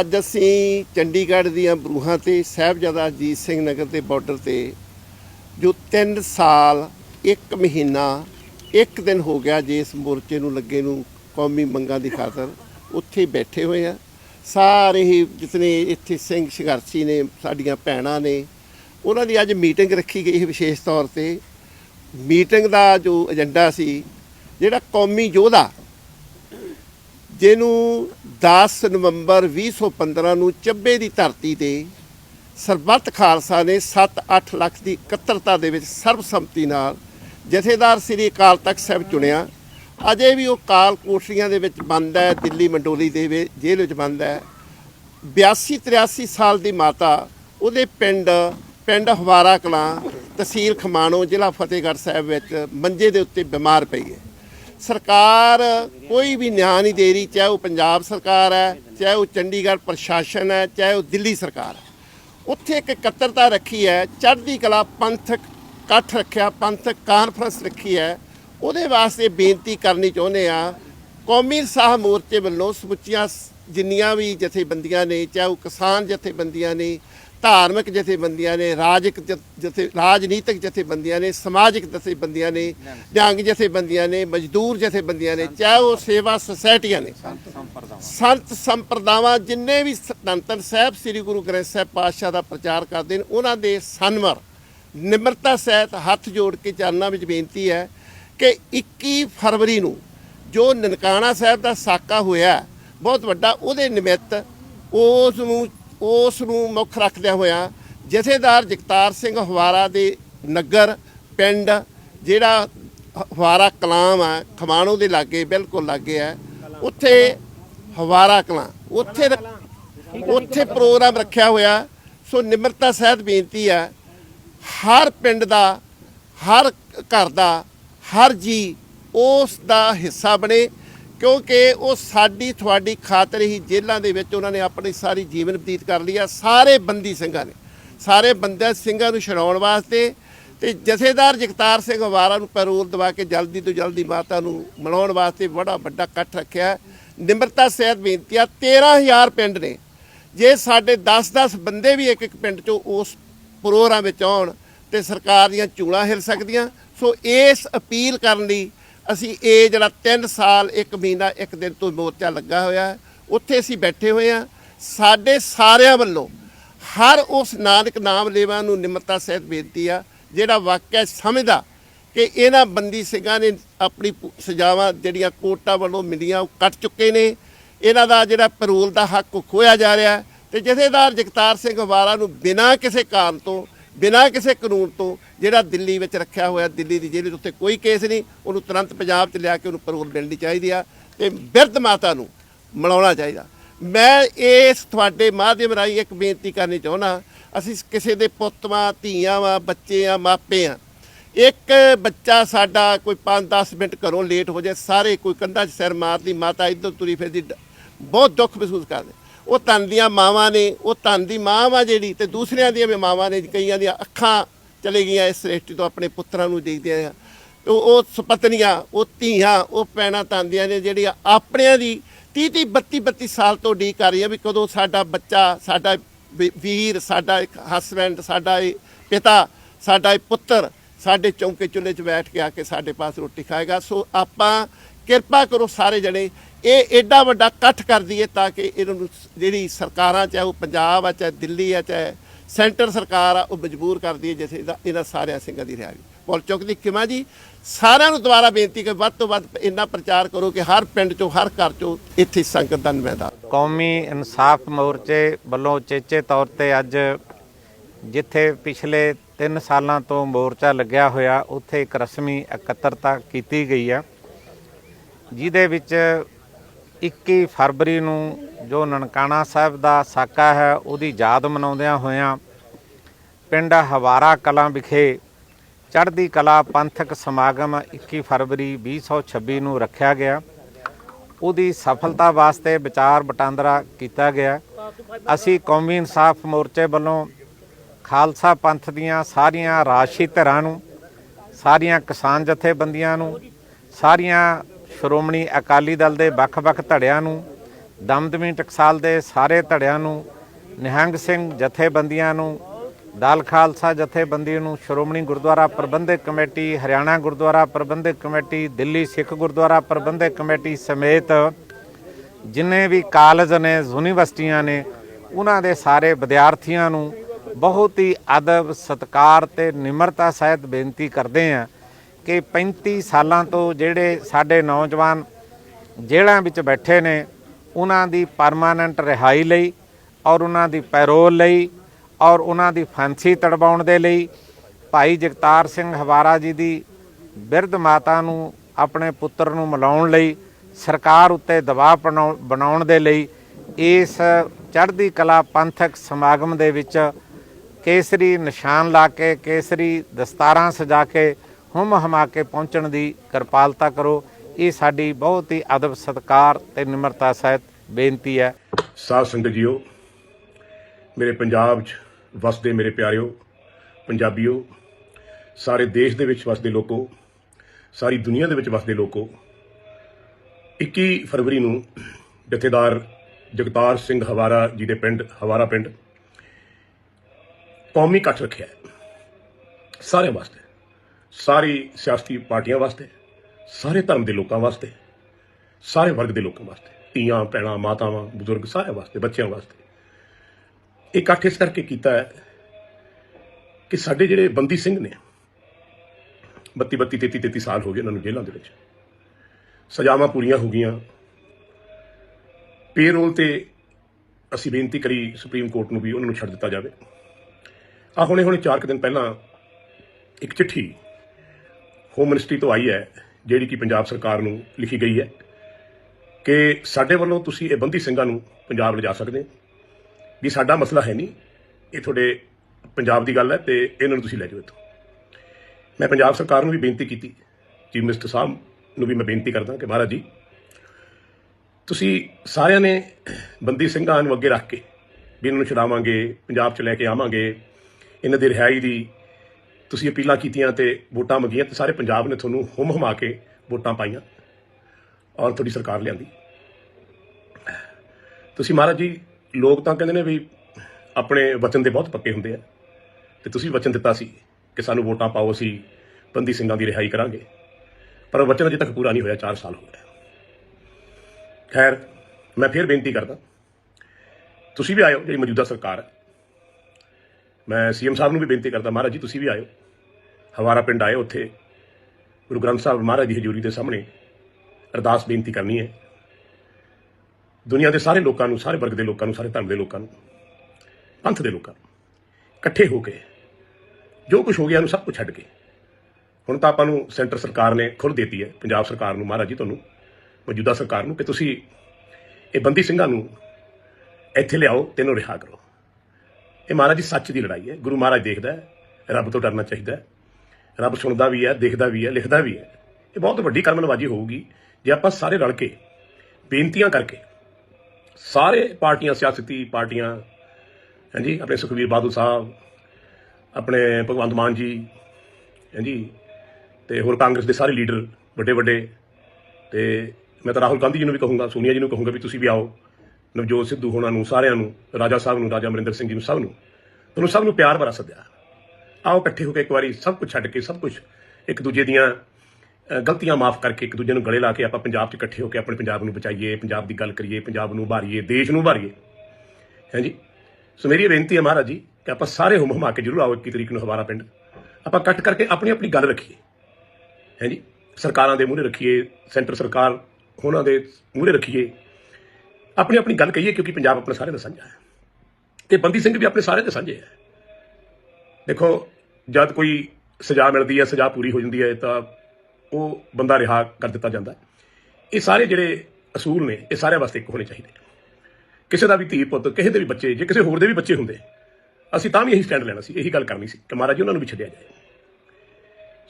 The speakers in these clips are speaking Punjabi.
ਅੱਜ ਅਸੀਂ ਚੰਡੀਗੜ੍ਹ ਦੀਆਂ ਬਰੂਹਾਂ ਤੇ ਸਾਹਿਬਜ਼ਾਦਾ ਅਜੀਤ ਸਿੰਘ ਨਗਰ ਦੇ ਬਾਰਡਰ ਤੇ ਜੋ 3 ਸਾਲ 1 ਮਹੀਨਾ 1 ਦਿਨ ਹੋ ਗਿਆ ਜਿਸ ਮੋਰਚੇ ਨੂੰ ਲੱਗੇ ਨੂੰ ਕੌਮੀ ਮੰਗਾਂ ਦੀ ਖਾਤਰ, ਉੱਥੇ ਬੈਠੇ ਹੋਏ ਆ। ਸਾਰੇ ਹੀ ਜਿਤਨੇ ਇੱਥੇ ਸਿੰਘ ਸੰਘਰਸ਼ੀ ਨੇ, ਸਾਡੀਆਂ ਭੈਣਾਂ ਨੇ, ਉਹਨਾਂ ਦੀ ਅੱਜ ਮੀਟਿੰਗ ਰੱਖੀ ਗਈ ਹੈ ਵਿਸ਼ੇਸ਼ ਤੌਰ ਤੇ। ਮੀਟਿੰਗ ਦਾ ਜੋ ਏਜੰਡਾ ਸੀ, ਜਿਹੜਾ ਕੌਮੀ ਯੋਧਾ ਜਿਹਨੂੰ 10 ਨਵੰਬਰ 2015 ਨੂੰ ਚੱਬੇ ਦੀ ਧਰਤੀ ਤੇ ਸਰਬੱਤ ਖਾਲਸਾ ਨੇ 7-8 ਲੱਖ ਦੀ ਇਕੱਤਰਤਾ ਦੇ ਵਿੱਚ ਸਰਬਸੰਮਤੀ ਨਾਲ ਜਥੇਦਾਰ ਸ੍ਰੀ ਅਕਾਲ ਤਖਤ ਸਾਹਿਬ ਚੁਣਿਆ। ਅਜੇ ਵੀ ਉਹ ਕਾਲ ਕੋਠੜੀਆਂ ਦੇ ਵਿੱਚ ਬੰਦ ਹੈ, ਦਿੱਲੀ ਮੰਡੋਲੀ ਦੇ ਵਿੱਚ ਜੇਲ੍ਹ ਵਿੱਚ ਬੰਦ ਹੈ। 82 83 ਸਾਲ ਦੀ ਮਾਤਾ, ਉਹਦੇ ਪਿੰਡ ਪਿੰਡ ਹਵਾਰਾ ਕਲਾਂ ਤਹਿਸੀਲ ਖਮਾਣੋ ਜ਼ਿਲ੍ਹਾ ਫਤਿਹਗੜ੍ਹ ਸਾਹਿਬ ਵਿੱਚ ਮੰਜੇ ਦੇ ਉੱਤੇ ਬਿਮਾਰ ਪਈ ਹੈ। ਸਰਕਾਰ ਕੋਈ ਵੀ ਨਿਆਂ ਨਹੀਂ ਦੇ ਰਹੀ, ਚਾਹੇ ਉਹ ਪੰਜਾਬ ਸਰਕਾਰ ਹੈ, ਚਾਹੇ ਉਹ ਚੰਡੀਗੜ੍ਹ ਪ੍ਰਸ਼ਾਸਨ ਹੈ, ਚਾਹੇ ਉਹ ਦਿੱਲੀ ਸਰਕਾਰ ਹੈ। ਉੱਥੇ ਇੱਕ ਇਕੱਤਰਤਾ ਰੱਖੀ ਹੈ, ਚੜ੍ਹਦੀ ਕਲਾ ਪੰਥਕ ਇਕੱਠ ਰੱਖਿਆ, ਪੰਥਕ ਕਾਨਫਰੰਸ ਰੱਖੀ ਹੈ। ਉਹਦੇ ਵਾਸਤੇ ਬੇਨਤੀ ਕਰਨੀ ਚਾਹੁੰਦੇ ਆ ਕੌਮੀ ਸਾਹ ਮੋਰਚੇ ਵੱਲੋਂ ਸਮੁੱਚੀਆਂ ਜਿੰਨੀਆਂ ਵੀ ਜਥੇਬੰਦੀਆਂ ਨੇ, ਚਾਹੇ ਉਹ ਕਿਸਾਨ ਜਥੇਬੰਦੀਆਂ ਨੇ ਧਾਰਮਿਕ ਜਥੇਬੰਦੀਆਂ ਨੇ, ਰਾਜਿਕ ਜ- ਜਥੇ, ਰਾਜਨੀਤਿਕ ਜਥੇਬੰਦੀਆਂ ਨੇ, ਸਮਾਜਿਕ ਜਥੇਬੰਦੀਆਂ ਨੇ ਨਿਹੰਗ ਜਥੇਬੰਦੀਆਂ ਨੇ, ਮਜ਼ਦੂਰ ਜਥੇਬੰਦੀਆਂ ਨੇ, ਚਾਹੇ ਉਹ ਸੇਵਾ ਸੁਸਾਇਟੀਆਂ ਨੇ। ਸੰਤ ਸੰਪਰਦਾਵਾਂ ਜਿੰਨੇ ਵੀ ਧੰਨ ਸਾਹਿਬ ਸ੍ਰੀ ਗੁਰੂ ਗ੍ਰੰਥ ਸਾਹਿਬ ਪਾਤਸ਼ਾਹ ਦਾ ਪ੍ਰਚਾਰ ਕਰਦੇ ਨੇ, ਉਹਨਾਂ ਦੇ ਸਨਮਰ, ਨਿਮਰਤਾ ਸਹਿਤ ਹੱਥ ਜੋੜ ਕੇ ਚਰਨਾਂ ਵਿੱਚ ਬੇਨਤੀ ਹੈ ਕਿ 21 ਫਰਵਰੀ ਨੂੰ ਜੋ ਨਨਕਾਣਾ ਸਾਹਿਬ ਦਾ ਸਾਕਾ ਹੋਇਆ, ਬਹੁਤ ਵੱਡਾ ਉਹਦੇ ਨਿਮਿਤ ਉਸ ਨੂੰ ਉਸ ਨੂੰ ਮੁੱਖ ਰੱਖਦਿਆਂ ਹੋਇਆ ਜਥੇਦਾਰ ਜਗਤਾਰ ਸਿੰਘ ਹਵਾਰਾ ਦੇ ਨਗਰ, ਪਿੰਡ, ਜਿਹੜਾ ਹਵਾਰਾ ਕਲਾਮ ਆ, ਖਮਾਣੋ ਦੇ ਲਾਗੇ, ਬਿਲਕੁਲ ਲਾਗੇ ਹੈ ਉੱਥੇ ਹਵਾਰਾ ਕਲਾਂ, ਉੱਥੇ ਉੱਥੇ ਪ੍ਰੋਗਰਾਮ ਰੱਖਿਆ ਹੋਇਆ। ਸੋ ਨਿਮਰਤਾ ਸਹਿਤ ਬੇਨਤੀ ਹੈ ਹਰ ਪਿੰਡ ਦਾ, ਹਰ ਘਰ ਦਾ, ਹਰ ਜੀ ਉਸ ਦਾ ਹਿੱਸਾ ਬਣੇ। ਕਿਉਂਕਿ ਉਹ ਸਾਡੀ, ਤੁਹਾਡੀ ਖਾਤਰ ਹੀ ਜੇਲ੍ਹਾਂ ਦੇ ਵਿੱਚ ਉਹਨਾਂ ਨੇ ਆਪਣੀ ਸਾਰੀ ਜੀਵਨ ਬਤੀਤ ਕਰ ਲਿਆ ਸਾਰੇ ਬੰਦੀ ਸਿੰਘਾਂ ਨੇ। ਸਾਰੇ ਬੰਦੇ ਸਿੰਘਾਂ ਨੂੰ ਛਡਾਉਣ ਵਾਸਤੇ ਤੇ ਜਥੇਦਾਰ ਜਗਤਾਰ ਸਿੰਘ ਵਾਰਾ ਨੂੰ ਪੈਰੋਲ ਦਵਾ ਕੇ ਜਲਦੀ ਤੋਂ ਜਲਦੀ ਮਾਤਾ ਨੂੰ ਮਨਾਉਣ ਵਾਸਤੇ ਬੜਾ ਵੱਡਾ ਇਕੱਠ ਰੱਖਿਆ। ਨਿਮਰਤਾ ਸਹਿਤ ਬੇਨਤੀ ਆ 13000 ਪਿੰਡ ਨੇ। ਜੇ ਸਾਡੇ 10-10 ਬੰਦੇ ਵੀ ਇੱਕ ਇੱਕ ਪਿੰਡ ਚੋਂ ਉਸ ਪ੍ਰੋਗਰਾਮ ਵਿੱਚ ਆਉਣ ਤੇ ਸਰਕਾਰ ਦੀਆਂ ਚੂਲਾਂ ਹਿਲ ਸਕਦੀਆਂ। ਸੋ ਇਸ ਅਪੀਲ ਕਰਨ ਲਈ ਅਸੀਂ ਇਹ ਜਿਹੜਾ 3 ਸਾਲ 1 ਮਹੀਨਾ 1 ਦਿਨ ਤੋਂ ਮੋਰਚਾ ਲੱਗਾ ਹੋਇਆ ਉੱਥੇ ਅਸੀਂ ਬੈਠੇ ਹੋਏ ਆ ਸਾਡੇ ਸਾਰਿਆਂ ਵੱਲੋਂ ਹਰ ਉਸ ਨਾਨਕ ਨਾਮ ਲੇਵਾ ਨੂੰ ਨਿਮਰਤਾ ਸਹਿਤ ਬੇਨਤੀ ਆ, ਜਿਹੜਾ ਵਾਕਿਆ ਸਮਝਦਾ ਕਿ ਇਹਨਾਂ ਬੰਦੀ ਸਿੰਘਾਂ ਨੇ ਆਪਣੀ ਪੁ- ਸਜ਼ਾਵਾਂ ਜਿਹੜੀਆਂ ਕੋਰਟਾਂ ਵੱਲੋਂ ਮਿਲੀਆਂ, ਉਹ ਕੱਟ ਚੁੱਕੇ ਨੇ। ਇਹਨਾਂ ਦਾ ਜਿਹੜਾ ਪੈਰੋਲ ਦਾ ਹੱਕ ਉਹ ਖੋਇਆ ਜਾ ਰਿਹਾ ਹੈ ਤੇ ਜਥੇਦਾਰ ਜਗਤਾਰ ਸਿੰਘ ਵਾਰਾ ਨੂੰ ਬਿਨਾਂ ਕਿਸੇ ਕਾਰਨ ਤੋਂ ਬਿਨਾਂ ਕਿਸੇ ਕਾਨੂੰਨ ਤੋਂ ਜਿਹੜਾ ਦਿੱਲੀ ਵਿੱਚ ਰੱਖਿਆ ਹੋਇਆ, ਦਿੱਲੀ ਦੀ ਜੇਲ੍ਹ 'ਚ ਉੱਥੇ ਕੋਈ ਕੇਸ ਨਹੀਂ, ਉਹਨੂੰ ਤੁਰੰਤ ਪੰਜਾਬ 'ਚ ਲਿਆ ਕੇ ਉਹਨੂੰ ਪਰੋਲ ਮਿਲਣੀ ਚਾਹੀਦੀ ਆ ਤੇ ਬਿਰਧ ਮਾਤਾ ਨੂੰ ਮਿਲਾਉਣਾ ਚਾਹੀਦਾ। ਮੈਂ ਇਸ ਤੁਹਾਡੇ ਮਾਧਿਅਮ ਰਾਹੀਂ ਇੱਕ ਬੇਨਤੀ ਕਰਨੀ ਚਾਹੁੰਦਾ ਅਸੀਂ ਕਿਸੇ ਦੇ ਪੁੱਤਵਾਂ ਧੀਆਂ ਵਾਂ, ਬੱਚੇ ਆ, ਮਾਪੇ ਆ, ਇੱਕ ਬੱਚਾ ਸਾਡਾ ਕੋਈ 5-10 ਮਿੰਟ ਘਰੋਂ ਲੇਟ ਹੋ ਜਾਏ, ਸਾਰੇ ਕੋਈ ਕੰਧਾਂ 'ਚ ਸਿਰ ਮਾਰਦੀ, ਮਾਤਾ ਇੱਧਰ ਤੁਰੀ ਫਿਰਦੀ ਬਹੁਤ ਦੁੱਖ ਮਹਿਸੂਸ ਕਰਦੇ। ਉਹ ਧਨ ਦੀਆਂ ਮਾਵਾਂ ਨੇ, ਉਹ ਧਨ ਦੀ ਮਾਂ ਵਾ ਜਿਹੜੀ ਤੇ ਦੂਸਰਿਆਂ ਦੀਆਂ ਵੀ ਮਾਵਾਂ ਨੇ, ਕਈਆਂ ਦੀਆਂ ਅੱਖਾਂ ਚਲੇ ਗਈਆਂ ਇਸ ਸ੍ਰਿਸ਼ਟੀ ਤੋਂ ਆਪਣੇ ਪੁੱਤਰਾਂ ਨੂੰ ਦੇਖਦੇ ਆ ਤੇ ਉਹ ਸੁਪਤਨੀਆਂ ਉਹ ਧੀਆਂ, ਉਹ ਪੈਣਾ ਤਾਂਦੀਆਂ ਨੇ ਜਿਹੜੀਆਂ ਆਪਣਿਆਂ ਦੀ 30 30 32 32 ਸਾਲ ਤੋਂ ਡੀ ਕਰ ਰਹੀਆਂ ਵੀ ਕਦੋਂ ਸਾਡਾ ਬੱਚਾ, ਸਾਡਾ ਵੀ- ਵੀਰ, ਸਾਡਾ ਇੱਕ ਹਸਬੈਂਡ ਸਾਡਾ ਇਹ ਪਿਤਾ, ਸਾਡਾ ਇਹ ਪੁੱਤਰ ਸਾਡੇ ਚੌਂਕੇ ਚੁੱਲ੍ਹੇ 'ਚ ਬੈਠ ਕੇ ਆ ਕੇ ਸਾਡੇ ਪਾਸ ਰੋਟੀ ਖਾਏਗਾ। ਸੋ ਆਪਾਂ ਕਿਰਪਾ ਕਰੋ ਸਾਰੇ ਜਣੇ। ਇਹ ਐਡਾ ਵੱਡਾ ਇਕੱਠ ਕਰ ਦਈਏ ਤਾਂ ਕਿ ਇਹਨਾਂ ਨੂੰ ਜਿਹੜੀ ਸਰਕਾਰਾਂ, ਚਾਹੇ ਉਹ ਪੰਜਾਬ ਆ, ਚਾਹੇ ਦਿੱਲੀ ਆ, ਚਾਹੇ ਸੈਂਟਰ ਸਰਕਾਰ ਆ, ਉਹ ਮਜਬੂਰ ਕਰਦੀ ਹੈ ਜਿਵੇਂ ਇਹਦਾ- ਇਹਨਾਂ ਸਾਰਿਆਂ ਸਿੰਘਾਂ ਦੀ ਰਿਹਾਈ। ਪੁਲ ਚੌਕ ਦੀ ਕਿਮਾ ਜੀ, ਸਾਰਿਆਂ ਨੂੰ ਦੁਬਾਰਾ ਬੇਨਤੀ ਕਿ ਵੱਧ ਤੋਂ ਵੱਧ ਇੰਨਾ ਪ੍ਰਚਾਰ ਕਰੋ ਕਿ ਹਰ ਪਿੰਡ ਚੋਂ, ਹਰ ਘਰ ਚੋਂ ਇੱਥੇ ਸੰਗਤ ਦਾ ਨੁਮਾਇੰਦਾ ਕੌਮੀ ਇਨਸਾਫ ਮੋਰਚੇ ਵੱਲੋਂ ਚੇਚੇ ਤੌਰ ਤੇ ਅੱਜ ਜਿੱਥੇ ਪਿਛਲੇ 3 ਸਾਲਾਂ ਤੋਂ ਮੋਰਚਾ ਲੱਗਿਆ ਹੋਇਆ, ਉੱਥੇ ਇੱਕ ਰਸਮੀ ਇਕੱਤਰਤਾ ਕੀਤੀ ਗਈ ਆ। ਜਿਹਦੇ ਵਿੱਚ 21 ਫਰਵਰੀ ਨੂੰ ਜੋ ਨਨਕਾਣਾ ਸਾਹਿਬ ਦਾ ਸਾਕਾ ਹੈ, ਉਹਦੀ ਯਾਦ ਮਨਾਉਂਦਿਆਂ ਹੋਇਆਂ ਪਿੰਡ ਹਵਾਰਾ ਕਲਾਂ ਵਿਖੇ ਚੜ੍ਹਦੀ ਕਲਾ ਪੰਥਕ ਸਮਾਗਮ 21 ਫਰਵਰੀ 2026 ਨੂੰ ਰੱਖਿਆ ਗਿਆ। ਉਹਦੀ ਸਫਲਤਾ ਵਾਸਤੇ ਵਿਚਾਰ ਵਟਾਂਦਰਾ ਕੀਤਾ ਗਿਆ। ਅਸੀਂ ਕੌਮੀ ਇਨਸਾਫ ਮੋਰਚੇ ਵੱਲੋਂ ਖਾਲਸਾ ਪੰਥ ਦੀਆਂ ਸਾਰੀਆਂ ਰਾਸ਼ੀ ਧਿਰਾਂ ਨੂੰ, ਸਾਰੀਆਂ ਕਿਸਾਨ ਜਥੇਬੰਦੀਆਂ ਨੂੰ, ਸਾਰੀਆਂ ਸ਼੍ਰੋਮਣੀ ਅਕਾਲੀ ਦਲ ਦੇ ਵੱਖ-ਵੱਖ ਧੜਿਆਂ ਨੂੰ, ਦਮਦਮੀ ਟਕਸਾਲ ਦੇ ਸਾਰੇ ਧੜਿਆਂ ਨੂੰ, ਨਿਹੰਗ ਸਿੰਘ ਜਥੇਬੰਦੀਆਂ ਨੂੰ, ਦਲ ਖਾਲਸਾ ਜਥੇਬੰਦੀ ਨੂੰ, Shiromani Gurdwara Prabandhak committee, Haryana Gurdwara Prabandhak committee, Delhi Sikh Gurdwara Prabandhak committee ਸਮੇਤ ਜਿੰਨੇ ਵੀ ਕਾਲਜ ਨੇ, ਯੂਨੀਵਰਸਿਟੀਆਂ ਨੇ, ਉਹਨਾਂ ਦੇ ਸਾਰੇ ਵਿਦਿਆਰਥੀਆਂ ਨੂੰ ਬਹੁਤ ਹੀ ਅਦਬ, ਸਤਕਾਰ ਤੇ ਨਿਮਰਤਾ ਸਹਿਤ ਬੇਨਤੀ ਕਰਦੇ ਆ ਕਿ 35 ਸਾਲਾਂ ਤੋਂ ਜਿਹੜੇ ਸਾਡੇ ਨੌਜਵਾਨ ਜੇਲ੍ਹਾਂ ਵਿੱਚ ਬੈਠੇ ਨੇ, ਉਹਨਾਂ ਦੀ ਪਰਮਾਨੈਂਟ ਰਿਹਾਈ ਲਈ ਔਰ ਉਹਨਾਂ ਦੀ ਪੈਰੋਲ ਲਈ ਔਰ ਉਹਨਾਂ ਦੀ ਫਾਂਸੀ ਤੜਵਾਉਣ ਦੇ ਲਈ ਭਾਈ ਜਗਤਾਰ ਸਿੰਘ ਹਵਾਰਾ ਜੀ ਦੀ ਬਿਰਧ ਮਾਤਾ ਨੂੰ, ਆਪਣੇ ਪੁੱਤਰ ਨੂੰ ਮਿਲਾਉਣ ਲਈ, ਸਰਕਾਰ ਉੱਤੇ ਦਬਾਅ ਬਣਾਉ- ਬਣਾਉਣ ਦੇ ਲਈ, ਇਸ ਚੜ੍ਹਦੀ ਕਲਾ ਪੰਥਕ ਸਮਾਗਮ ਦੇ ਵਿੱਚ ਕੇਸਰੀ ਨਿਸ਼ਾਨ ਲਾ ਕੇ, ਕੇਸਰੀ ਦਸਤਾਰਾਂ ਸਜਾ ਕੇ ਹੁਮ ਹਮਾ ਕੇ ਪਹੁੰਚਣ ਦੀ ਕਿਰਪਾਲਤਾ ਕਰੋ। ਇਹ ਸਾਡੀ ਬਹੁਤ ਹੀ ਅਦਬ ਸਤਕਾਰ ਤੇ ਨਿਮਰਤਾ ਸਹਿਤ ਬੇਨਤੀ ਹੈ। ਸਾਧ ਸੰਗਤ ਜੀਓ, ਮੇਰੇ ਪੰਜਾਬ 'ਚ ਵਸਦੇ ਮੇਰੇ ਪਿਆਰਿਓ, ਪੰਜਾਬੀਓ, ਸਾਰੇ ਦੇਸ਼ ਦੇ ਵਿੱਚ ਵਸਦੇ ਲੋਕੋ, ਸਾਰੀ ਦੁਨੀਆ ਦੇ ਵਿੱਚ ਵਸਦੇ ਲੋਕੋ 21 ਫਰਵਰੀ ਨੂੰ ਜਥੇਦਾਰ ਜਗਤਾਰ ਸਿੰਘ ਹਵਾਰਾ ਜੀ ਦੇ ਪਿੰਡ, ਹਵਾਰਾ ਪਿੰਡ, ਕੌਮੀ ਇਕੱਠ ਰੱਖਿਆ ਹੈ। ਸਾਰਿਆਂ ਵਾਸਤੇ। ਸਾਰੀ ਸਿਆਸਤੀ ਪਾਰਟੀਆਂ ਵਾਸਤੇ, ਸਾਰੇ ਧਰਮ ਦੇ ਲੋਕਾਂ ਵਾਸਤੇ, ਸਾਰੇ ਵਰਗ ਦੇ ਲੋਕਾਂ ਵਾਸਤੇ, ਧੀਆਂ, ਭੈਣਾਂ, ਮਾਤਾਵਾਂ, ਬਜ਼ੁਰਗ ਸਾਰਿਆਂ ਵਾਸਤੇ, ਬੱਚਿਆਂ ਵਾਸਤੇ। ਇਹ ਇਕੱਠ ਇਸ ਕਰਕੇ ਕੀਤਾ ਹੈ ਕਿ ਸਾਡੇ ਜਿਹੜੇ ਬੰਦੀ ਸਿੰਘ ਨੇ 32 32 33 33 ਸਾਲ ਹੋ ਗਏ ਉਹਨਾਂ ਨੂੰ ਜੇਲ੍ਹਾਂ ਦੇ ਵਿੱਚ। ਸਜ਼ਾਵਾਂ ਪੂਰੀਆਂ ਹੋ ਗਈਆਂ। ਪੇਰੋਲ ਤੇ ਅਸੀਂ ਬੇਨਤੀ ਕਰੀ ਸੁਪਰੀਮ ਕੋਰਟ ਨੂੰ ਵੀ ਉਹਨਾਂ ਨੂੰ ਛੱਡ ਦਿੱਤਾ ਜਾਵੇ। ਆ ਹੁਣੇ ਹੁਣੇ 4 ਦਿਨ ਪਹਿਲਾਂ ਇੱਕ ਚਿੱਠੀ ਹੋਮ ਮਿਨਿਸਟਰੀ ਤੋਂ ਆਈ ਹੈ, ਜਿਹੜੀ ਕਿ ਪੰਜਾਬ ਸਰਕਾਰ ਨੂੰ ਲਿਖੀ ਗਈ ਹੈ, ਕਿ ਸਾਡੇ ਵੱਲੋਂ ਤੁਸੀਂ ਇਹ ਬੰਦੀ ਸਿੰਘਾਂ ਨੂੰ ਪੰਜਾਬ ਲਿਜਾ ਸਕਦੇ ਹੋ। ਵੀ ਸਾਡਾ ਮਸਲਾ ਹੈ ਨਹੀਂ, ਇਹ ਤੁਹਾਡੇ ਪੰਜਾਬ ਦੀ ਗੱਲ ਹੈ ਤੇ ਇਹਨਾਂ ਨੂੰ ਤੁਸੀਂ ਲੈ ਜਾਓ ਇੱਥੋਂ। ਮੈਂ ਪੰਜਾਬ ਸਰਕਾਰ ਨੂੰ ਵੀ ਬੇਨਤੀ ਕੀਤੀ, ਚੀਫ ਮਿਨਿਸਟਰ ਸਾਹਿਬ ਨੂੰ ਵੀ ਮੈਂ ਬੇਨਤੀ ਕਰਦਾ ਕਿ ਮਹਾਰਾਜ ਜੀ, ਤੁਸੀਂ ਸਾਰਿਆਂ ਨੇ ਬੰਦੀ ਸਿੰਘਾਂ ਨੂੰ ਅੱਗੇ ਰੱਖ ਕੇ ਵੀ ਇਹਨਾਂ ਨੂੰ ਛਡਾਵਾਂਗੇ, ਪੰਜਾਬ 'ਚ ਲੈ ਕੇ ਆਵਾਂਗੇ, ਇਹਨਾਂ ਦੀ ਰਿਹਾਈ ਦੀ ਤੁਸੀਂ ਅਪੀਲਾਂ ਕੀਤੀਆਂ ਤੇ ਵੋਟਾਂ ਮੰਗੀਆਂ ਤੇ ਸਾਰੇ ਪੰਜਾਬ ਨੇ ਤੁਹਾਨੂੰ ਹੁਮ ਹਮਾ ਕੇ ਵੋਟਾਂ ਪਾਈਆਂ ਔਰ ਤੁਹਾਡੀ ਸਰਕਾਰ ਲਿਆਂਦੀ। ਤੁਸੀਂ ਮਹਾਰਾਜ ਜੀ, ਲੋਕ ਤਾਂ ਕਹਿੰਦੇ ਨੇ ਵੀ ਆਪਣੇ ਵਚਨ ਦੇ ਬਹੁਤ ਪੱਕੇ ਹੁੰਦੇ ਆ ਤੇ ਤੁਸੀਂ ਵਚਨ ਦਿੱਤਾ ਸੀ ਕਿ ਸਾਨੂੰ ਵੋਟਾਂ ਪਾਓ, ਅਸੀਂ ਬੰਦੀ ਸਿੰਘਾਂ ਦੀ ਰਿਹਾਈ ਕਰਾਂਗੇ। ਪਰ ਵਚਨ ਅਜੇ ਤੱਕ ਪੂਰਾ ਨਹੀਂ ਹੋਇਆ 4 ਸਾਲ ਹੋ ਗਏ। ਖੈਰ, ਮੈਂ ਫਿਰ ਬੇਨਤੀ ਕਰਦਾ, ਤੁਸੀਂ ਵੀ ਆਇਓ, ਜਿਹੜੀ ਮੌਜੂਦਾ ਸਰਕਾਰ ਹੈ। ਮੈਂ ਸੀਐਮ ਸਾਹਿਬ ਨੂੰ ਵੀ ਬੇਨਤੀ ਕਰਦਾ, ਮਹਾਰਾਜ ਜੀ, ਤੁਸੀਂ ਵੀ ਆਇਓ। ਹਵਾਰਾ ਪਿੰਡ ਆਏ ਉੱਥੇ। ਗੁਰੂ ਗ੍ਰੰਥ ਸਾਹਿਬ ਮਹਾਰਾਜ ਦੀ ਹਜ਼ੂਰੀ ਦੇ ਸਾਹਮਣੇ ਅਰਦਾਸ ਬੇਨਤੀ ਕਰਨੀ ਹੈ। ਦੁਨੀਆ ਦੇ ਸਾਰੇ ਲੋਕਾਂ ਨੂੰ, ਸਾਰੇ ਵਰਗ ਦੇ ਲੋਕਾਂ ਨੂੰ, ਸਾਰੇ ਧਰਮ ਦੇ ਲੋਕਾਂ ਨੂੰ, ਪੰਥ ਦੇ ਲੋਕਾਂ ਨੂੰ ਇਕੱਠੇ ਹੋ ਕੇ ਜੋ ਕੁਝ ਹੋ ਗਿਆ ਉਹਨੂੰ ਸਭ ਕੁਝ ਛੱਡ ਕੇ। ਹੁਣ ਤਾਂ ਆਪਾਂ ਨੂੰ ਸੈਂਟਰ ਸਰਕਾਰ ਨੇ ਖੁੱਲ੍ਹ ਦਿੱਤੀ ਹੈ, ਪੰਜਾਬ ਸਰਕਾਰ ਨੂੰ, ਮਹਾਰਾਜ ਜੀ ਤੁਹਾਨੂੰ, ਮੌਜੂਦਾ ਸਰਕਾਰ ਨੂੰ ਕਿ ਤੁਸੀਂ ਇਹ ਬੰਦੀ ਸਿੰਘਾਂ ਨੂੰ ਇੱਥੇ ਲਿਆਓ ਤੈਨੂੰ ਰਿਹਾ ਕਰੋ। ਇਹ ਮਹਾਰਾਜ ਜੀ ਸੱਚ ਦੀ ਲੜਾਈ ਹੈ, ਗੁਰੂ ਮਹਾਰਾਜ ਦੇਖਦਾ ਹੈ, ਰੱਬ ਤੋਂ ਡਰਨਾ ਚਾਹੀਦਾ ਹੈ। ਰੱਬ ਸੁਣਦਾ ਵੀ ਹੈ, ਦੇਖਦਾ ਵੀ ਹੈ, ਲਿਖਦਾ ਵੀ ਹੈ। ਇਹ ਬਹੁਤ ਵੱਡੀ ਕਰਮਨਵਾਜੀ ਹੋਊਗੀ ਜੇ ਆਪਾਂ ਸਾਰੇ ਰਲ ਕੇ ਬੇਨਤੀਆਂ ਕਰਕੇ ਸਾਰੇ ਪਾਰਟੀਆਂ, ਸਿਆਸਤੀ ਪਾਰਟੀਆਂ, ਹਾਂਜੀ, ਆਪਣੇ ਸੁਖਵੀਰ ਬਾਦਲ ਸਾਹਿਬ, ਆਪਣੇ ਭਗਵੰਤ ਮਾਨ ਜੀ, ਹਾਂਜੀ, ਤੇ ਹੋਰ ਕਾਂਗਰਸ ਦੇ ਸਾਰੇ ਲੀਡਰ ਵੱਡੇ ਵੱਡੇ ਤੇ ਮੈਂ ਤਾਂ ਰਾਹੁਲ ਗਾਂਧੀ ਜੀ ਨੂੰ ਵੀ ਕਹੂੰਗਾ, ਸੋਨੀਆ ਜੀ ਨੂੰ ਕਹੂੰਗਾ ਵੀ ਤੁਸੀਂ ਵੀ ਆਓ, ਨਵਜੋਤ ਸਿੱਧੂ ਹੋਣਾ ਨੂੰ, ਸਾਰਿਆਂ ਨੂੰ, ਰਾਜਾ ਸਾਹਿਬ ਨੂੰ, ਰਾਜਾ ਅਮਰਿੰਦਰ ਸਿੰਘ ਜੀ ਨੂੰ, ਸਭ ਨੂੰ। ਤੁਹਾਨੂੰ ਸਭ ਨੂੰ ਪਿਆਰ ਭਰਾ ਸੱਦਿਆ। ਆਓ ਇਕੱਠੇ ਹੋ ਕੇ ਇੱਕ ਵਾਰੀ ਸਭ ਕੁਝ ਛੱਡ ਕੇ, ਸਭ ਕੁਝ ਇੱਕ ਦੂਜੇ ਦੀਆਂ ਗਲਤੀਆਂ ਮਾਫ ਕਰਕੇ ਇੱਕ ਦੂਜੇ ਨੂੰ ਗਲੇ ਲਾ ਕੇ ਆਪਾਂ ਪੰਜਾਬ 'ਚ ਇਕੱਠੇ ਹੋ ਕੇ ਆਪਣੇ ਪੰਜਾਬ ਨੂੰ ਬਚਾਈਏ, ਪੰਜਾਬ ਦੀ ਗੱਲ ਕਰੀਏ, ਪੰਜਾਬ ਨੂੰ ਉਭਾਰੀਏ, ਦੇਸ਼ ਨੂੰ ਉਭਾਰੀਏ। ਹਾਂਜੀ ਸੋ ਮੇਰੀ ਇਹ ਬੇਨਤੀ ਹੈ ਮਹਾਰਾਜ ਜੀ ਕਿ ਆਪਾਂ ਸਾਰੇ ਹੁਮ ਹਮਾ ਕੇ ਜਰੂਰ ਆਓ 21 ਤਰੀਕ ਨੂੰ ਹਵਾਰਾ ਪਿੰਡ। ਆਪਾਂ ਕੱਟ ਕਰਕੇ ਆਪਣੀ ਆਪਣੀ ਗੱਲ ਰੱਖੀਏ। ਹਾਂਜੀ ਸਰਕਾਰਾਂ ਦੇ ਮੂਹਰੇ ਰੱਖੀਏ, ਸੈਂਟਰ ਸਰਕਾਰ ਉਹਨਾਂ ਦੇ ਮੂਹਰੇ ਰੱਖੀਏ। ਆਪਣੀ ਆਪਣੀ ਗੱਲ ਕਹੀਏ ਕਿਉਂਕਿ ਪੰਜਾਬ ਆਪਣੇ ਸਾਰੇ ਦਾ ਸਾਂਝਾ ਹੈ। ਤੇ ਬੰਦੀ ਸਿੰਘ ਵੀ ਆਪਣੇ ਸਾਰੇ ਦੇ ਸਾਂਝੇ ਹੈ। ਦੇਖੋ ਜਦ ਕੋਈ ਸਜ਼ਾ ਮਿਲਦੀ ਹੈ, ਸਜ਼ਾ ਪੂਰੀ ਹੋ ਜਾਂਦੀ ਹੈ, ਤਾਂ ਉਹ ਬੰਦਾ ਰਿਹਾ ਕਰ ਦਿੱਤਾ ਜਾਂਦਾ ਇਹ ਸਾਰੇ ਜਿਹੜੇ ਅਸੂਲ ਨੇ, ਇਹ ਸਾਰਿਆਂ ਵਾਸਤੇ ਇੱਕ ਹੋਣੇ ਚਾਹੀਦੇ। ਕਿਸੇ ਦਾ ਵੀ ਧੀ ਪੁੱਤ, ਕਿਸੇ ਦੇ ਵੀ ਬੱਚੇ, ਜੇ ਕਿਸੇ ਹੋਰ ਦੇ ਵੀ ਬੱਚੇ ਹੁੰਦੇ, ਅਸੀਂ ਤਾਂ ਵੀ ਇਹੀ ਸਟੈਂਡ ਲੈਣਾ ਸੀ, ਇਹੀ ਗੱਲ ਕਰਨੀ ਸੀ ਕਿ ਮਹਾਰਾਜ ਜੀ, ਉਹਨਾਂ ਨੂੰ ਵੀ ਛੱਡਿਆ ਜਾਏ।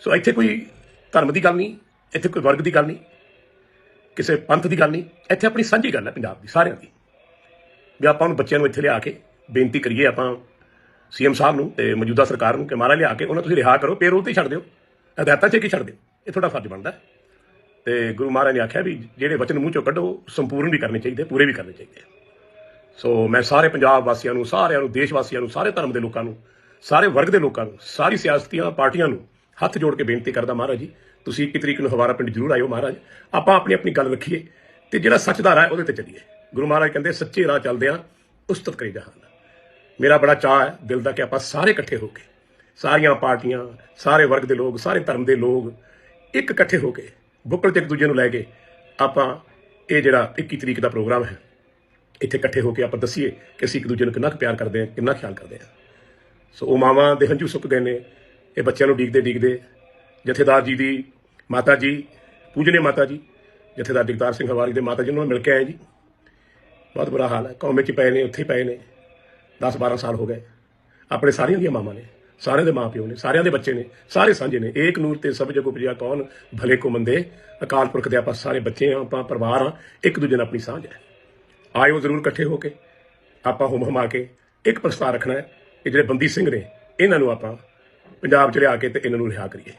ਸੋ ਇੱਥੇ ਕੋਈ ਧਰਮ ਦੀ ਗੱਲ ਨਹੀਂ, ਇੱਥੇ ਕੋਈ ਵਰਗ ਦੀ ਗੱਲ ਨਹੀਂ, ਕਿਸੇ ਪੰਥ ਦੀ ਗੱਲ ਨਹੀਂ, ਇੱਥੇ ਆਪਣੀ ਸਾਂਝੀ ਗੱਲ ਹੈ ਪੰਜਾਬ ਦੀ, ਸਾਰਿਆਂ ਦੀ। ਵੀ ਆਪਾਂ ਨੂੰ ਬੱਚਿਆਂ ਨੂੰ ਇੱਥੇ ਲਿਆ ਕੇ ਬੇਨਤੀ ਕਰੀਏ, ਆਪਾਂ ਸੀਐਮ ਸਾਹਿਬ ਨੂੰ ਤੇ ਮੌਜੂਦਾ ਸਰਕਾਰ ਨੂੰ ਕਿ ਮਾਰਾ ਲਿਆ ਕੇ ਉਹਨਾਂ ਤੁਸੀਂ ਰਿਹਾ ਕਰੋ, ਪੇਰੋਲ ਤੇ ਛੱਡ ਦਿਓ। ਹਦਾਇਤਾਂ 'ਚ ਕੀ ਛੱਡ ਦਿਓ। ਇਹ ਤੁਹਾਡਾ ਫਰਜ਼ ਬਣਦਾ ਹੈ। ਤੇ ਗੁਰੂ ਮਹਾਰਾਜ ਨੇ ਆਖਿਆ ਵੀ ਜਿਹੜੇ ਵਚਨ ਮੂੰਹ ਚੋਂ ਕੱਢੋ ਸੰਪੂਰਨ ਵੀ ਕਰਨੇ ਚਾਹੀਦੇ, ਪੂਰੇ ਵੀ ਕਰਨੇ ਚਾਹੀਦੇ ਸੋ ਮੈਂ ਸਾਰੇ ਪੰਜਾਬ ਵਾਸੀਆਂ ਨੂੰ, ਸਾਰਿਆਂ ਨੂੰ, ਦੇਸ਼ ਵਾਸੀਆਂ ਨੂੰ, ਸਾਰੇ ਧਰਮ ਦੇ ਲੋਕਾਂ ਨੂੰ, ਸਾਰੇ ਵਰਗ ਦੇ ਲੋਕਾਂ ਨੂੰ, ਸਾਰੀ ਸਿਆਸਤੀਆਂ ਪਾਰਟੀਆਂ ਨੂੰ ਹੱਥ ਜੋੜ ਕੇ ਬੇਨਤੀ ਕਰਦਾ ਮਹਾਰਾਜ ਜੀ, ਤੁਸੀਂ 21 ਤਰੀਕ ਨੂੰ ਹਵਾਰਾ ਪਿੰਡ ਜ਼ਰੂਰ ਆਇਓ ਮਹਾਰਾਜ। ਆਪਾਂ ਆਪਣੀ ਆਪਣੀ ਗੱਲ ਰੱਖੀਏ ਤੇ ਜਿਹੜਾ ਸੱਚ ਦਾ ਰਾਹ ਹੈ, ਉਹਦੇ ਤੇ ਚੱਲੀਏ। ਗੁਰੂ ਮਹਾਰਾਜ ਕਹਿੰਦੇ, ਸੱਚੇ ਰਾਹ ਚੱਲਦੇ ਆ ਉਸਤਤ ਕਰੀ ਜਹਾਨ। ਮੇਰਾ ਬੜਾ ਚਾਹ ਹੈ ਦਿਲ ਦਾ ਕਿ ਆਪਾਂ ਸਾਰੇ ਇਕੱਠੇ ਹੋ ਕੇ, ਸਾਰੀਆਂ ਪਾਰਟੀਆਂ, ਸਾਰੇ ਵਰਗ ਦੇ ਲੋਕ, ਸਾਰੇ ਧਰਮ ਦੇ ਲੋਕ ਇੱਕ ਇਕੱਠੇ ਹੋ ਕੇ, ਬੁੱਕਲ ਤੇ ਇੱਕ ਦੂਜੇ ਨੂੰ ਲੈ ਕੇ ਆਪਾਂ ਇਹ ਜਿਹੜਾ 21 ਤਰੀਕ ਦਾ ਪ੍ਰੋਗਰਾਮ ਹੈ, ਇੱਥੇ ਇਕੱਠੇ ਹੋ ਕੇ ਆਪਾਂ ਦੱਸੀਏ ਕਿ ਅਸੀਂ ਇੱਕ ਦੂਜੇ ਨੂੰ ਕਿੰਨਾ ਕੁ ਪਿਆਰ ਕਰਦੇ ਹਾਂ, ਕਿੰਨਾ ਖਿਆਲ ਕਰਦੇ ਹਾਂ। ਸੋ ਉਹ ਮਾਵਾਂ ਦੇ ਹੰਝੂ ਸੁੱਕ ਗਏ ਨੇ, ਇਹ ਬੱਚਿਆਂ ਨੂੰ ਡੀਕਦੇ ਡੀਕਦੇ। ਜਥੇਦਾਰ ਜੀ ਦੀ ਮਾਤਾ ਜੀ ਪੂਜਨੇ ਮਾਤਾ ਜੀ, ਜਥੇਦਾਰ ਜਗਤਾਰ ਸਿੰਘ ਹਵਾਰੀ ਦੇ ਮਾਤਾ ਜੀ ਨੂੰ ਮਿਲ ਕੇ ਆਏ ਜੀ। ਬਹੁਤ ਬੁਰਾ ਹਾਲ ਹੈ, ਕੌਮੇ 'ਚ ਪਏ ਨੇ, ਉੱਥੇ ਪਏ ਨੇ। 10 12 ਸਾਲ ਹੋ ਗਏ। ਆਪਣੇ ਸਾਰਿਆਂ ਦੀਆਂ ਮਾਵਾਂ ਨੇ, ਸਾਰਿਆਂ ਦੇ ਮਾਪਿਓ ਨੇ, ਸਾਰਿਆਂ ਦੇ ਬੱਚੇ ਨੇ, ਸਾਰੇ ਸਾਂਝੇ ਨੇ। ਏਕ ਨੂਰ ਤੇ ਸਭ ਜਗ ਉਪਜਿਆ ਕੌਣ? ਭਲੇ ਕੋ ਮੰਦੇ। ਅਕਾਲ ਪੁਰਖ ਦੇ ਆਪਾਂ ਸਾਰੇ ਬੱਚੇ ਆ, ਆਪਾਂ ਪਰਿਵਾਰ ਆ, ਇੱਕ ਦੂਜੇ ਨਾਲ ਆਪਣੀ ਸਾਂਝ ਹੈ। ਆਇਓ ਜ਼ਰੂਰ ਇਕੱਠੇ ਹੋ ਕੇ ਆਪਾਂ ਹੁਮ ਹਮਾ ਕੇ ਇੱਕ ਪ੍ਰਸਤਾਵ ਰੱਖਣਾ ਹੈ ਕਿ ਜਿਹੜੇ ਬੰਦੀ ਸਿੰਘ ਨੇ, ਇਹਨਾਂ ਨੂੰ ਆਪਾਂ ਪੰਜਾਬ ਚ ਲਿਆ ਕੇ ਤੇ ਇਹਨਾਂ ਨੂੰ ਰਿਹਾ ਕਰੀਏ।